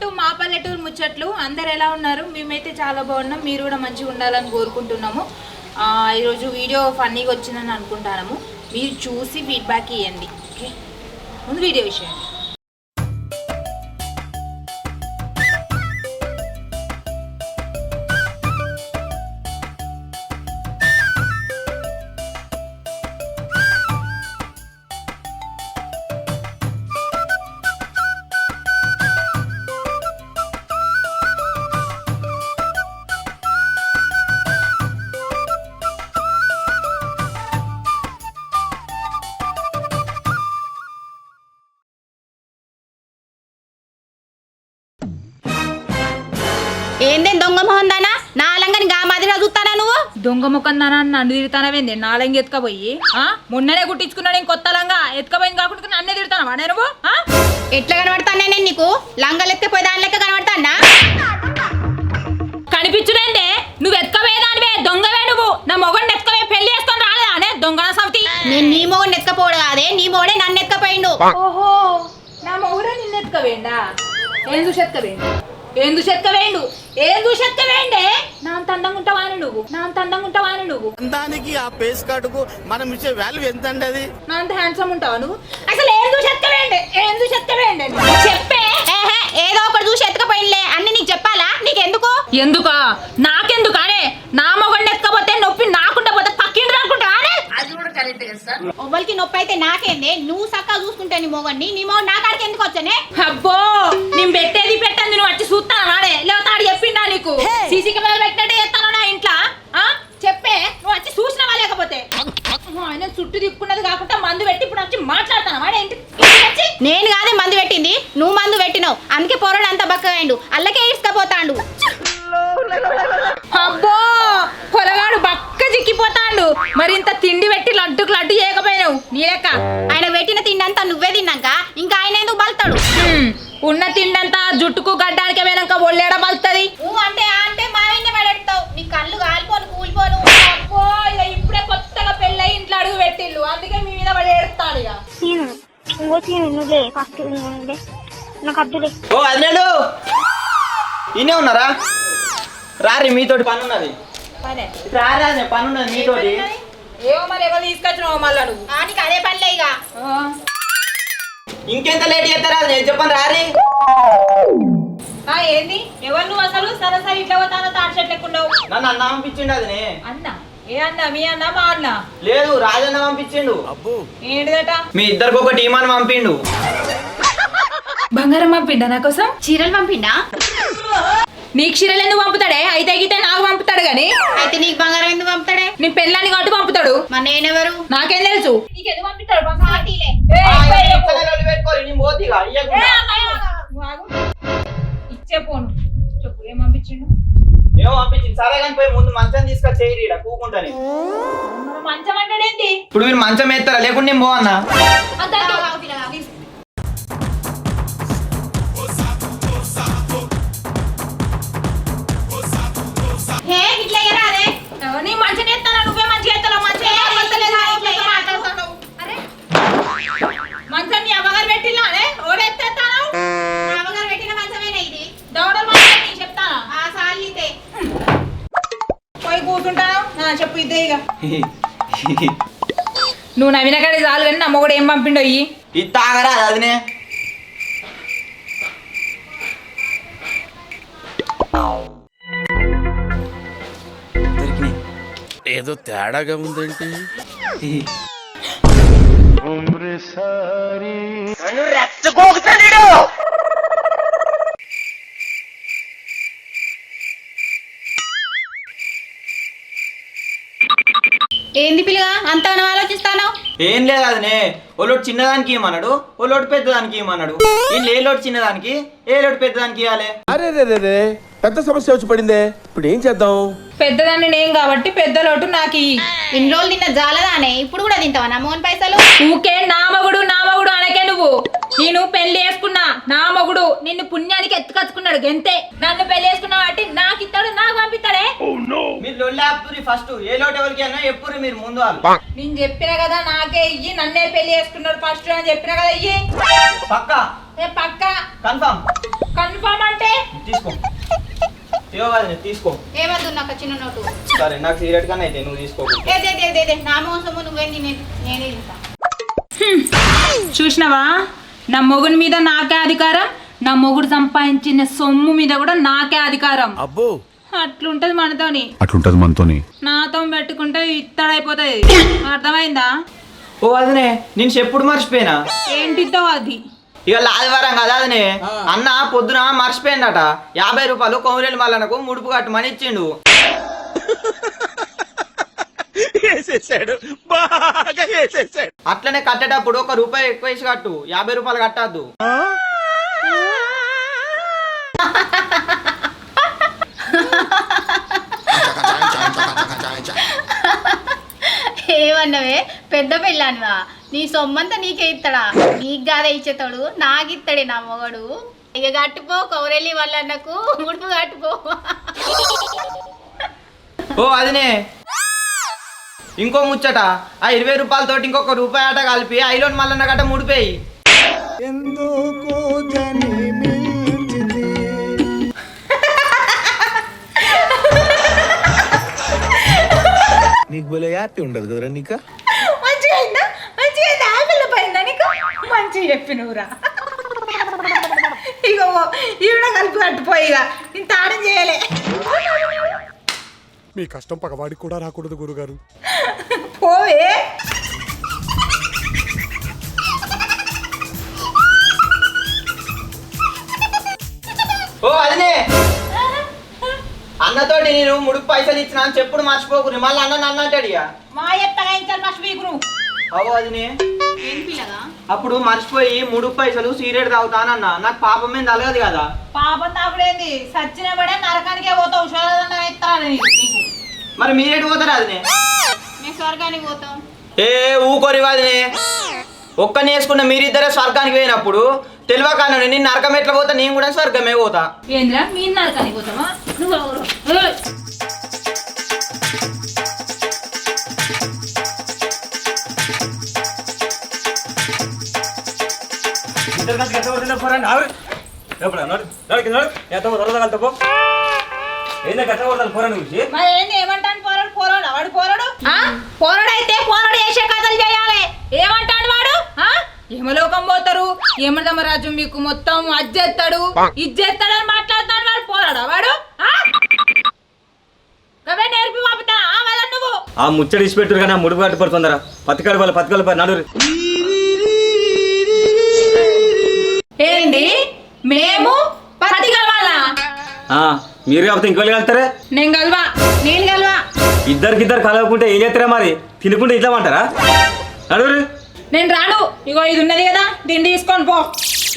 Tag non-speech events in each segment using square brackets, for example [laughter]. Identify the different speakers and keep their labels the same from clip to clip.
Speaker 1: Two మా పల్లెటూరు ముచ్చట్లు. అందరు ఎలా ఉన్నారు? మేమైతే చాలా బాగున్నాం. మీరు కూడా మంచిగా ఉండాలని కోరుకుంటున్నాము. ఈరోజు వీడియో ఫన్నీగా వచ్చిందని అనుకుంటున్నాము మీరు చూసి ఫీడ్బ్యాక్ ఇవ్వండి ఓకే ముందు వీడియో విషయం
Speaker 2: దొంగ
Speaker 1: ముఖం నన్ను తిడతానవేంది? నాలంగి ఎత్తుకపోయి ఆ? మొన్ననే కుట్టించుకున్నాడు ఇంకొత్త లంగా. ఎత్తుకపోయింది కాకుండా నన్నే తిడతానవా? నేను ఆ?
Speaker 2: ఎట్లా కనబడతానే నేను నీకు? లంగలు ఎత్తిపోయి దాని లెక్క కనబడతానా?
Speaker 1: కనిపించుడేందే? నువ్వు ఎత్తుకపోయేదానివే దొంగవే నువ్వు. నా మొగడిని ఎత్తుకపోయి పెళ్ళి చేసుకొని రాలేదా? అనే దొంగన సమితి
Speaker 2: నేను నీ మొగని ఎత్తుకపోడు కాదే. నీ మొగడే నన్ను ఎత్తుకపోయిండు.
Speaker 1: ఓహో నా మొగుడే నిన్ను ఎత్తుకవేండా ఏం చూసి ఏం చూసి ఎత్తుకవేండు ఏం చూసి ఎత్తుకవేండే నా అంత అందంగా ఉంటావా అని నువ్వు నా అంత అందంగా ఉంటావా అని నువ్వు.
Speaker 3: దానికి ఆ పేస్ కార్డుకు మనం ఇచ్చే వాల్యూ ఎంత అండి అది?
Speaker 1: నా అంత హ్యాండ్సమ్ ఉంటావా నువ్వు? అసలు ఏం చూసి ఎత్తుకవేండే ఏం చూసి ఎత్తుకవేండే చెప్పే.
Speaker 2: ఏహే ఏదో ఒకటి చూసి ఎత్తుకపోయినలే అన్ని నీకు చెప్పాలా? నీకెందుకు?
Speaker 1: ఎందుకా? నాకెందుకు? అనే నా మొగడిని ఎత్తుకపోతే నొప్పి నాకుంటే పోతే పక్కింటి రాకుంటా అనే
Speaker 2: ఒవ్వరికి నొప్పి అయితే నాకేందే? నువ్వు చక్కగా చూసుకుంటే నీ మొగన్ని. నీ మొగడు నా కాడికి ఎందుకు వచ్చానే?
Speaker 1: అబ్బో నేను పెట్టేది పెట్టండి నువ్వు వచ్చి చూస్తాను వాడే లేకపోతే ఆడు చెప్పిండా నీకు? సీసీ కెమెరా పెట్టినట్టే చేస్తాను నా ఇంట్లో? ఆ? చెప్పే నువ్వు వచ్చి చూసినవా లేకపోతే? అమ్మో, ఆయన చుట్టూ తిప్పుకున్నది కాకుండా మందు పెట్టి ఇప్పుడు వచ్చి మాట్లాడతాను వాడే వచ్చి?
Speaker 2: నేను కాదే మందు పెట్టింది. నువ్వు మందు పెట్టినావు. అందుకే పొరడు అంత బక్కగాయండు అల్లకే ఇసుకపోతాండు
Speaker 1: నీ లెక్క
Speaker 2: ఆయన పెట్టిన తిండి అంతా నువ్వే తిన్నాక ఇంకా ఆయన ఎందుకు బలుతాడు?
Speaker 1: ఉన్న తిండంతా జుట్టుకు గడ్డానికి పోయినాక ఒళ్ళేడ బలుతుంది?
Speaker 2: నువ్వు అంటే అంటే మావిన్నే పడెడతావు నీ కళ్ళు కాలిపోను కూలిపోను.
Speaker 1: ఇప్పుడే కొత్తగా పెళ్ళయి ఇంట్లో అడుగు పెట్టిల్లు అందుకే మీ మీద పడి ఏడుస్తాడు ఇక
Speaker 4: సీను ఇంకో సీను నువ్వులే ఫస్ట్ నువ్వులే నాకు అద్దులే
Speaker 5: ఓ ఇనే ఉన్నారా? రారి మీతోటి పని. ఉన్నది
Speaker 1: పనే
Speaker 5: రారా పని ఉన్నది? మీతోటి
Speaker 1: ఏమో మరి ఎవరు తీసుకొచ్చినావో మళ్ళా నువ్వు?
Speaker 2: ఆ, నీకు అదే పనిలే ఇక.
Speaker 1: ఆ.
Speaker 5: ఇంకెంత లేట్ చేస్తారా? నేను చెప్పను రారి.
Speaker 1: ఆ, ఏంది? ఎవరు నువ్వు అసలు? సరసరి ఇట్లా పోతానో తాడు చెట్లు ఎక్కుండవు
Speaker 5: నన్ను అన్న పంపించిండు అదినే
Speaker 1: అన్న? ఏ అన్న? మీ అన్న మా అన్న?
Speaker 5: లేదు రాజన్న పంపించిండు.
Speaker 1: ఏంటిదట?
Speaker 5: మీ ఇద్దరికి ఒక టీమాని పంపిండు.
Speaker 1: బంగారం పంపిండా నా కోసం?
Speaker 2: చీరలు పంపిండా?
Speaker 1: నీకు చీరలు ఎందుకు పంపుతాడే? అయితే గితే నాకు పంపుతాడు గాని.
Speaker 2: అయితే నీకు బంగారం ఎందుకు పంపుతాడే?
Speaker 1: నీ పెళ్ళాన్ని కాబట్టి పంపుతాడు.
Speaker 2: మరి నేనెవరు?
Speaker 1: నాకేం తెలుసు? నీకెందుకు పంపిస్తాడు?
Speaker 2: పార్టీలే.
Speaker 1: ఇచ్చే పోను చెప్పు ఏం పంపించిండు?
Speaker 5: ఏమో పంపించింది సరే కానీ పోయి ముందు మంచం తీసుకొచ్చి చేయరు కూకుంటాని.
Speaker 1: మంచం అంటాడేంటి?
Speaker 5: ఇప్పుడు మీరు మంచం ఎత్తారా? లేకుంటే నేను పో
Speaker 1: చెప్పు ఇదే ఇక. [laughs] నువ్వు నవ్విన కాడి చాలు కానీ నమ్మ కూడా ఏం పంపిండో ఇయ్యి.
Speaker 5: ఇది తాగరా అదినే.
Speaker 3: ఏదో తేడాగా ఉందేంటి. [laughs]
Speaker 2: ఏంది పిల్లగా? అంత ఆలోచిస్తాను?
Speaker 5: ఏం లేదు అదినే. ఓలోడు చిన్నదానికి ఇమ్మన్నాడు ఓలోడు పెద్దదానికి ఇమ్మన్నాడు వీళ్ళు ఏ లోటు చిన్నదానికి. ఏ లోటు పెద్దదానికి ఇవ్వాలి?
Speaker 6: అరే రే రే రే. పెద్ద సమస్య వచ్చి పడిందే. ఇప్పుడు ఏం చేద్దాం?
Speaker 1: పెద్దదాన్ని నేను కాబట్టి పెద్ద లోటు నాకు ఇయ్యి.
Speaker 2: ఇన్ని రోజులు తిన్న జాలదానే. ఇప్పుడు కూడా తింటావా నా మోన్ పైసలు?
Speaker 1: ఊకే నా మగుడు నా మగుడు అనకే నువ్వు. నేను పెళ్ళి చేసుకున్నా. నా మగుడు నిన్ను పుణ్యానికి ఎత్తుకచ్చుకున్నాడు గంతే. నన్ను పెళ్ళి చేసుకున్నా కాబట్టి నాకు ఇస్తాడు నాకు పంపిస్తాడే.
Speaker 5: మీరు లొల్లి ఆపుతురి ఫస్ట్ ఏ లోటు ఎవరికి అన్నా ఎప్పుడు మీరు ముందు వాళ్ళు.
Speaker 1: నేను చెప్పిన కదా నాకే ఇయ్యి నన్నే పెళ్ళి చేసుకున్నాడు ఫస్ట్ అని చెప్పిన కదా ఇయ్యి.
Speaker 5: పక్క?
Speaker 1: ఏ పక్క?
Speaker 5: కన్ఫర్మ్
Speaker 1: కన్ఫర్మ్ అంటే?
Speaker 5: తీసుకో. ఇగో వదినే తీసుకో.
Speaker 2: ఏమద్దు నాకు చిన్న నోటు?
Speaker 5: సరే నాకు సిగరెట్ అయితే నువ్వు తీసుకో.
Speaker 2: నా మోసము నేను
Speaker 1: చూసినావా? నా మొగుడి మీద నాకే అధికారం నా మొగుడు సంపాదించిన సొమ్ము మీద కూడా నాకే అధికారం.
Speaker 3: అబ్బో.
Speaker 1: అట్లుంటది మనతోని.
Speaker 7: అట్లుంటది మనతోని.
Speaker 1: నాతో పెట్టుకుంటే ఇత్తడైపోతుంది. అర్థమైందా?
Speaker 5: ఓ వదినే నేను చెప్పుడు మర్చిపోయినా?
Speaker 1: ఏంటితో అది?
Speaker 5: ఇక ఆదివారం కదా అదనే. అన్న పొద్దున మర్చిపోయిందట. యాభై రూపాయలు కొమరేలు మల్లనకు ముడుపు కట్టమని ఇచ్చిండు.
Speaker 3: వేసేసాడు. బాగా వేసేసాడు.
Speaker 5: అట్లనే కట్టేటప్పుడు ఒక రూపాయి ఎక్కువ వేసి కట్టు. యాభై రూపాయలు కట్టద్దు.
Speaker 2: ఏమన్నవే? పెద్ద పెళ్ళానివా? నీ సొమ్మంతా నీకే ఇస్తాడా నీకు కాదే ఇచ్చేతాడు నాకు ఇస్తాడే నా మొగడు. ఇక కట్టుపో కౌరెల్లి వాళ్ళ అన్నకు ముడుపు కట్టుపో.
Speaker 5: ఓ అదినే. ఇంకో ముచ్చట ఆ ఇరవై రూపాయలతోటి ఇంకొక రూపాయి ఆట కలిపి ఐలోన్ మల్లన్న గట్ట ముడిపోయి.
Speaker 3: నీకు భలే హ్యాపీ ఉండదు కదరా నీకా?
Speaker 1: మంచిగా అయిందా? మంచిగా అయిందా? ఆపిల్ల పోయిందా నీకు? మంచిగా చెప్పినవురా. ఇగో ఈవిడ కలిపి కట్టిపోయి ఇక ఇంత ఆడం చేయలే.
Speaker 8: మీ కష్టం పగవాడికి కూడా రాకూడదు గురుగారు.
Speaker 1: పోవే.
Speaker 5: ఓ అదినే. అన్నతోటి నేను ముడుపు పైసలు ఇచ్చిన అని చెప్పుడు మర్చిపోకుని మళ్ళీ అన్న నన్ను అంటాడు ఇక.
Speaker 1: మా ఎత్తగా మీకు నువ్వు
Speaker 5: అవో అదినే. అప్పుడు మర్చిపోయి ముడుపు పైసలు సిగరెట్ తాగుతానన్న. నాకు పాపం మీద తలగదు కదా.
Speaker 1: పాపం తాగుడేంది? సచ్చిన పడే నరకానికే పోతావు.
Speaker 5: మరి మీరేటి పోతారు అదినే?
Speaker 2: మేము స్వర్గానికి పోతాం.
Speaker 5: ఏ ఊకోరి వదినే? ఒక్కని వేసుకున్న మీరిద్దరే స్వర్గానికి పోయినప్పుడు తెలియకన్నా నేను నరకం ఎట్లా పోతా? నేను కూడా స్వర్గమే పోతా.
Speaker 1: ఏంద్రా? మీ నరకానికి పోతావా? పోరాడు చేసే కథలు చేయాలి. ఏమంటాడు వాడు? ఆ? యమలోకం పోతారు? యమధర్మరాజు మీకు మొత్తం అజ్జెత్తాడు. ఇజ్జెత్తాడని మాట్లాడుతాడు వాడు పోరాడా వాడు? నేర్పి పంపుతా నువ్వు.
Speaker 9: ఆ ముచ్చడి ఇచ్చిపెట్టురు కానీ ఆ ముడుపు కట్టుపడుతుందరా పత్తికాడు వాళ్ళ పత్తికాడు పై నడురు. మీరు కాకపోతే ఇంకోళ్ళు వెళ్తారే
Speaker 1: నేను కలవా?
Speaker 2: నేను కలవా?
Speaker 9: ఇద్దరికి ఇద్దరు కలవకుంటే ఏం చేస్తారా మరి? తినుకుంటే ఇట్లామంటారా నడురు
Speaker 1: నేను రాను. ఇగో ఇది ఉన్నది కదా దీన్ని తీసుకొని పో.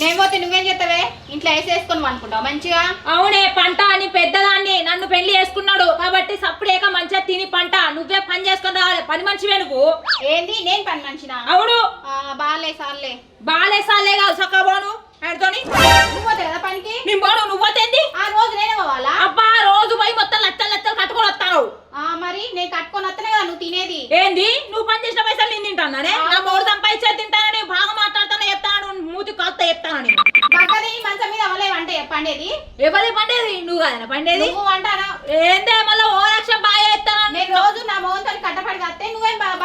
Speaker 2: నేను పోతే నువ్వేం చేస్తావే? ఇంట్లో వేసేసుకొని అనుకుంటావు మంచిగా?
Speaker 1: అవునే పంట అని పెద్దదాన్ని నన్ను పెళ్ళి చేసుకున్నాడు కాబట్టి సప్పుడేక మంచిగా తిని పంట. నువ్వే పని చేసుకొని రావాలి. పని మనిషివే నువ్వు.
Speaker 2: ఏంది? నేను పని మనిషినా?
Speaker 1: అవును.
Speaker 2: ఆ, బాలే సార్లే.
Speaker 1: బాలేసాలే కాదు సక్క పోను. ఆడితోని
Speaker 2: నువ్వు పోతే కదా పనికి?
Speaker 1: నేను పోను నువ్వు పోతేంది
Speaker 2: ఆ రోజు నేనే పోవాలా?
Speaker 1: అబ్బా రోజు పోయి మొత్తం లచ్చలు లచ్చలు కట్టుకొని వస్తావు
Speaker 2: ఆ, మరి నేను కట్టుకొని వస్తేనే కదా నువ్వు తినేది.
Speaker 1: ఏంది? నువ్వు పని చేసిన పైసలు నేను తింటానే నా మూడు సంపాదించే తింటానని బాగా మాట్లాడుతానే చెప్తాను మూతి కాస్త చెప్తానని.
Speaker 2: బగ్గది మంచం మీద అవలే వంట పండేది?
Speaker 1: ఎవరి పండేది? నువ్వు కదా పండేది?
Speaker 2: నువ్వు వంటానా?
Speaker 1: ఏందే మళ్ళీ ఓ లక్ష బాగా చెప్తాను
Speaker 2: నేను రోజు నా మోహన్తో కట్టపడి కస్తే నువ్వేం బ-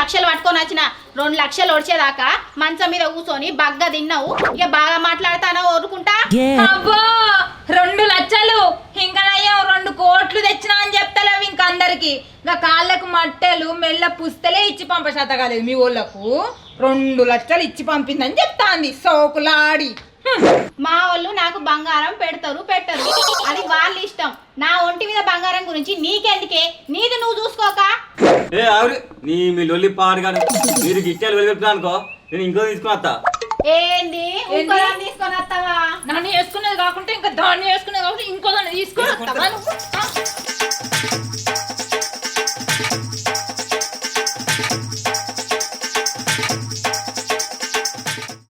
Speaker 2: లక్షలు పట్టుకొని వచ్చిన రెండు లక్షలు వచ్చేదాకా మంచం మీద కూర్చొని బగ్గ తిన్నావు. ఇక బాగా మాట్లాడతాను ఊరుకుంటా?
Speaker 1: అబ్బో రెండు లక్షలు ఇంకా నయ్యం రెండు కోట్లు తెచ్చినా అని చెప్తలేవు ఇంక అందరికి ఇంకా కాళ్ళకు మట్టెలు మెల్ల పుస్తలే ఇచ్చి పంపశాత కాలేదు మీ ఊళ్ళకు. రెండు లక్షలు ఇచ్చి పంపిందని చెప్తాంది సోకులాడి.
Speaker 2: మా వాళ్ళు నాకు బంగారం పెడతారు పెట్టరు. అది వాళ్ళ ఇష్టం. నా ఒంటి మీద బంగారం గురించి నీకెందుకే? నీది నువ్వు చూసుకోక.
Speaker 9: ఏ ఆవిరి నీ మీ లొల్లి పాడు కానీ మీరు గిట్టాలు వెళ్ళిపెట్టినా అనుకో నేను ఇంకో తీసుకుని వస్తా.
Speaker 2: ఏంది? ఇంకో దాన్ని తీసుకొని వస్తావా?
Speaker 1: నన్ను వేసుకునేది కాకుంటే ఇంకా దాన్ని వేసుకునేది కాకుండా ఇంకో దాన్ని తీసుకొని వస్తావా?